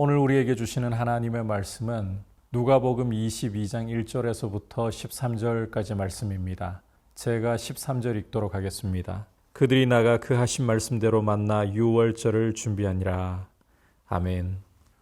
오늘 우리에게 주시는 하나님의 말씀은 누가복음 22장 1절에서부터 13절까지 말씀입니다. 제가 13절 읽도록 하겠습니다. 그들이 나가 그 하신 말씀대로 만나 유월절을 준비하니라. 아멘.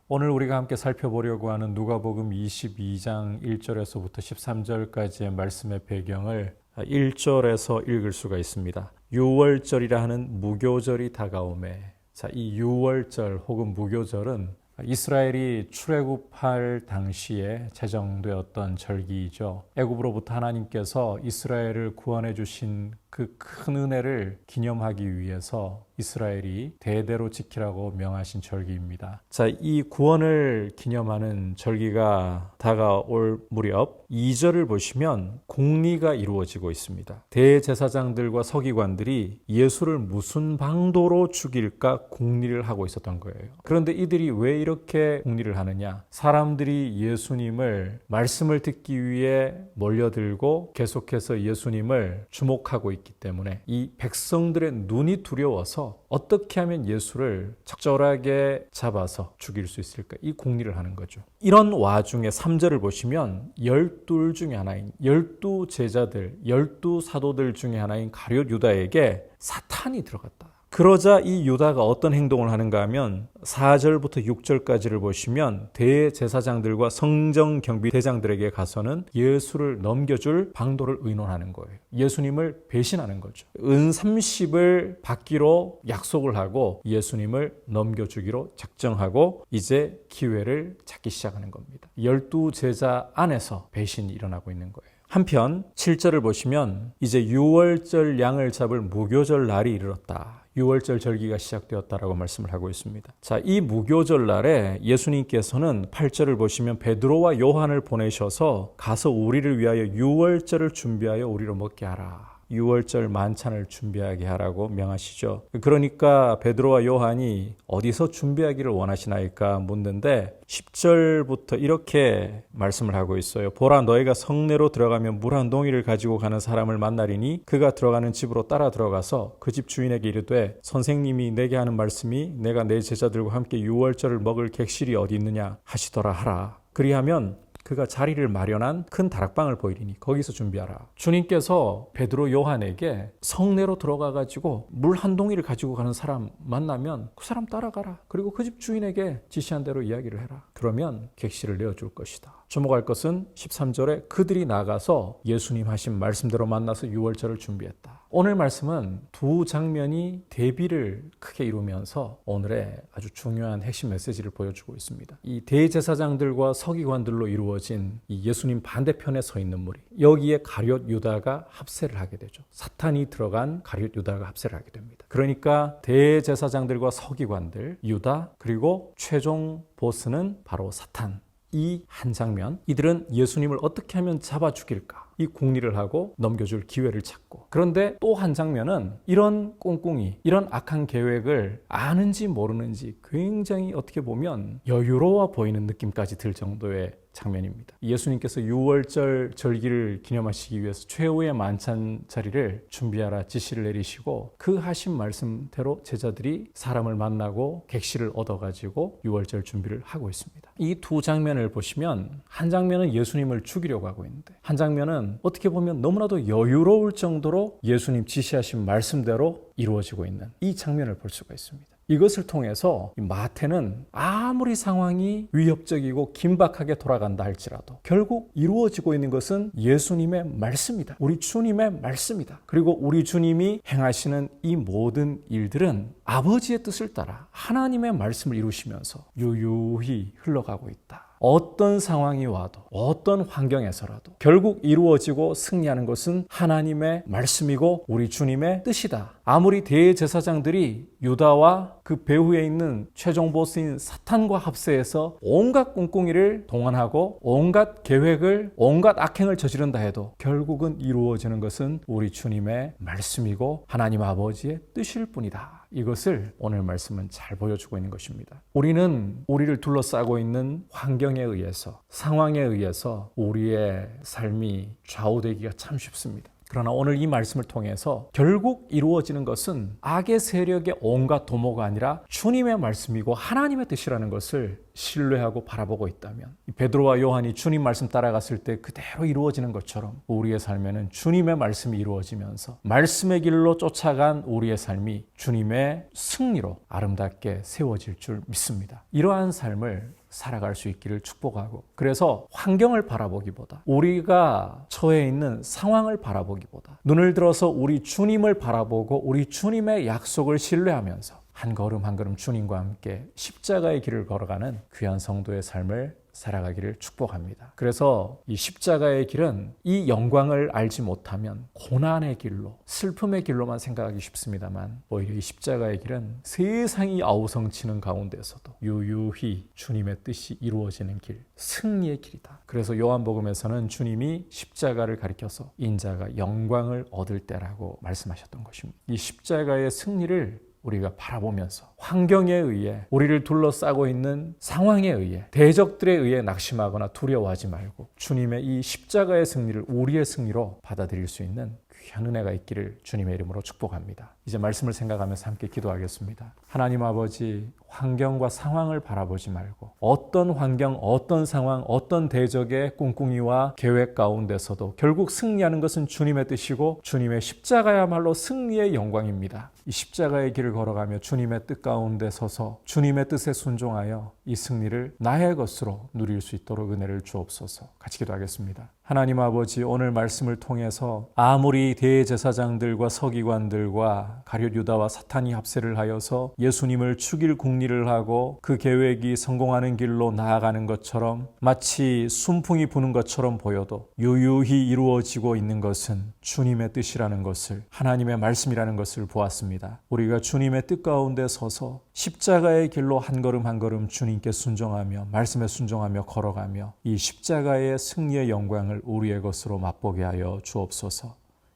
오늘 우리가 함께 살펴보려고 하는 누가복음 22장 1절에서부터 13절까지의 말씀의 배경을 1절에서 읽을 수가 있습니다. 유월절이라 하는 무교절이 다가오매. 자, 이 유월절 혹은 무교절은 이스라엘이 출애굽할 당시에 제정되었던 절기이죠. 애굽으로부터 하나님께서 이스라엘을 구원해 주신 그 큰 은혜를 기념하기 위해서 이스라엘이 대대로 지키라고 명하신 절기입니다. 자, 이 구원을 기념하는 절기가 다가올 무렵 2절을 보시면 공리가 이루어지고 있습니다. 대제사장들과 서기관들이 예수를 무슨 방도로 죽일까 공리를 하고 있었던 거예요. 그런데 이들이 왜 이렇게 공리를 하느냐? 사람들이 예수님을 말씀을 듣기 위해 몰려들고 계속해서 예수님을 주목하고 있기 때문에 이 백성들의 눈이 두려워서 어떻게 하면 예수를 적절하게 잡아서 죽일 수 있을까? 이 공리를 하는 거죠. 이런 와중에 3절을 보시면 열둘 중에 하나인 열두 제자들, 열두 사도들 중에 하나인 가룟 유다에게 사탄이 들어갔다. 그러자 이 유다가 어떤 행동을 하는가 하면 4절부터 6절까지를 보시면 대제사장들과 성정 경비 대장들에게 가서는 예수를 넘겨줄 방도를 의논하는 거예요. 예수님을 배신하는 거죠. 은 30을 받기로 약속을 하고 예수님을 넘겨주기로 작정하고 이제 기회를 찾기 시작하는 겁니다. 열두 제자 안에서 배신이 일어나고 있는 거예요. 한편 7절을 보시면 이제 6월절 양을 잡을 무교절 날이 이르렀다. 6월절 절기가 시작되었다라고 말씀을 하고 있습니다. 자, 이 무교절 날에 예수님께서는 8절을 보시면 베드로와 요한을 보내셔서 가서 우리를 위하여 6월절을 준비하여 우리로 먹게 하라. 6월절 만찬을 준비하게 하라고 명하시죠. 그러니까 베드로와 요한이 어디서 준비하기를 원하시나이까 묻는데 10절부터 이렇게 말씀을 하고 있어요. 보라 너희가 성내로 들어가면 물 한 동이를 가지고 가는 사람을 만나리니 그가 들어가는 집으로 따라 들어가서 그 집 주인에게 이르되 선생님이 내게 하는 말씀이 내가 내 제자들과 함께 6월절을 먹을 객실이 어디 있느냐 하시더라 하라. 그리하면 그가 자리를 마련한 큰 다락방을 보이리니 거기서 준비하라. 주님께서 베드로 요한에게 성내로 들어가 가지고 물 한 동이를 가지고 가는 사람 만나면 그 사람 따라가라. 그리고 그 집 주인에게 지시한 대로 이야기를 해라. 그러면 객실을 내어 줄 것이다. 주목할 것은 13절에 그들이 나가서 예수님 하신 말씀대로 만나서 6월절을 준비했다. 오늘 말씀은 두 장면이 대비를 크게 이루면서 오늘의 아주 중요한 핵심 메시지를 보여주고 있습니다. 이 대제사장들과 서기관들로 이루어진 이 예수님 반대편에 서 있는 무리. 여기에 가룟 유다가 합세를 하게 되죠. 사탄이 들어간 가룟 유다가 합세를 하게 됩니다. 그러니까 대제사장들과 서기관들, 유다, 그리고 최종 보스는 바로 사탄. 이 한 장면, 이들은 예수님을 어떻게 하면 잡아 죽일까? 이 공리를 하고 넘겨줄 기회를 찾고. 그런데 또 한 장면은 이런 꽁꽁이, 이런 악한 계획을 아는지 모르는지 굉장히 어떻게 보면 여유로워 보이는 느낌까지 들 정도의 장면입니다. 예수님께서 6월절 절기를 기념하시기 위해서 최후의 만찬 자리를 준비하라 지시를 내리시고 그 하신 말씀대로 제자들이 사람을 만나고 객실을 얻어가지고 6월절 준비를 하고 있습니다. 이 두 장면을 보시면 한 장면은 예수님을 죽이려고 하고 있는데 한 장면은 어떻게 보면 너무나도 여유로울 정도로 예수님 지시하신 말씀대로 이루어지고 있는 이 장면을 볼 수가 있습니다. 이것을 통해서 마태는 아무리 상황이 위협적이고 긴박하게 돌아간다 할지라도 결국 이루어지고 있는 것은 예수님의 말씀이다. 우리 주님의 말씀이다. 그리고 우리 주님이 행하시는 이 모든 일들은 아버지의 뜻을 따라 하나님의 말씀을 이루시면서 유유히 흘러가고 있다. 어떤 상황이 와도 어떤 환경에서라도 결국 이루어지고 승리하는 것은 하나님의 말씀이고 우리 주님의 뜻이다. 아무리 대제사장들이 유다와 그 배후에 있는 최종 보스인 사탄과 합세해서 온갖 꿍꿍이를 동원하고 온갖 계획을 온갖 악행을 저지른다 해도 결국은 이루어지는 것은 우리 주님의 말씀이고 하나님 아버지의 뜻일 뿐이다. 이것을 오늘 말씀은 잘 보여주고 있는 것입니다. 우리는 우리를 둘러싸고 있는 환경에 의해서 상황에 의해서 우리의 삶이 좌우되기가 참 쉽습니다. 그러나 오늘 이 말씀을 통해서 결국 이루어지는 것은 악의 세력의 온갖 도모가 아니라 주님의 말씀이고 하나님의 뜻이라는 것을 신뢰하고 바라보고 있다면 이 베드로와 요한이 주님 말씀 따라갔을 때 그대로 이루어지는 것처럼 우리의 삶에는 주님의 말씀이 이루어지면서 말씀의 길로 쫓아간 우리의 삶이 주님의 승리로 아름답게 세워질 줄 믿습니다. 이러한 삶을 살아갈 수 있기를 축복하고 그래서 환경을 바라보기보다 우리가 처해 있는 상황을 바라보기보다 눈을 들어서 우리 주님을 바라보고 우리 주님의 약속을 신뢰하면서 한 걸음 한 걸음 주님과 함께 십자가의 길을 걸어가는 귀한 성도의 삶을 살아가기를 축복합니다. 그래서 이 십자가의 길은 이 영광을 알지 못하면 고난의 길로 슬픔의 길로만 생각하기 쉽습니다만 오히려 이 십자가의 길은 세상이 아우성치는 가운데서도 유유히 주님의 뜻이 이루어지는 길, 승리의 길이다. 그래서 요한복음에서는 주님이 십자가를 가리켜서 인자가 영광을 얻을 때라고 말씀하셨던 것입니다. 이 십자가의 승리를 우리가 바라보면서 환경에 의해 우리를 둘러싸고 있는 상황에 의해 대적들에 의해 낙심하거나 두려워하지 말고 주님의 이 십자가의 승리를 우리의 승리로 받아들일 수 있는 귀한 은혜가 있기를 주님의 이름으로 축복합니다. 이제 말씀을 생각하면서 함께 기도하겠습니다. 하나님 아버지 환경과 상황을 바라보지 말고 어떤 환경, 어떤 상황, 어떤 대적의 꿍꿍이와 계획 가운데서도 결국 승리하는 것은 주님의 뜻이고 주님의 십자가야말로 승리의 영광입니다. 이 십자가의 길을 걸어가며 주님의 뜻 가운데 서서 주님의 뜻에 순종하여 이 승리를 나의 것으로 누릴 수 있도록 은혜를 주옵소서. 같이 기도하겠습니다. 하나님 아버지 오늘 말씀을 통해서 아무리 대제사장들과 서기관들과 가룟 유다와 사탄이 합세를 하여서 예수님을 죽일 궁리를 하고 그 계획이 성공하는 길로 나아가는 것처럼 마치 순풍이 부는 것처럼 보여도 유유히 이루어지고 있는 것은 주님의 뜻이라는 것을 하나님의 말씀이라는 것을 보았습니다. 우리가 주님의 뜻 가운데 서서 십자가의 길로 한 걸음 한 걸음 주님께 순종하며 말씀에 순종하며 걸어가며 이 십자가의 승리의 영광을 우리의 것으로 맛보게 하여 주옵소서.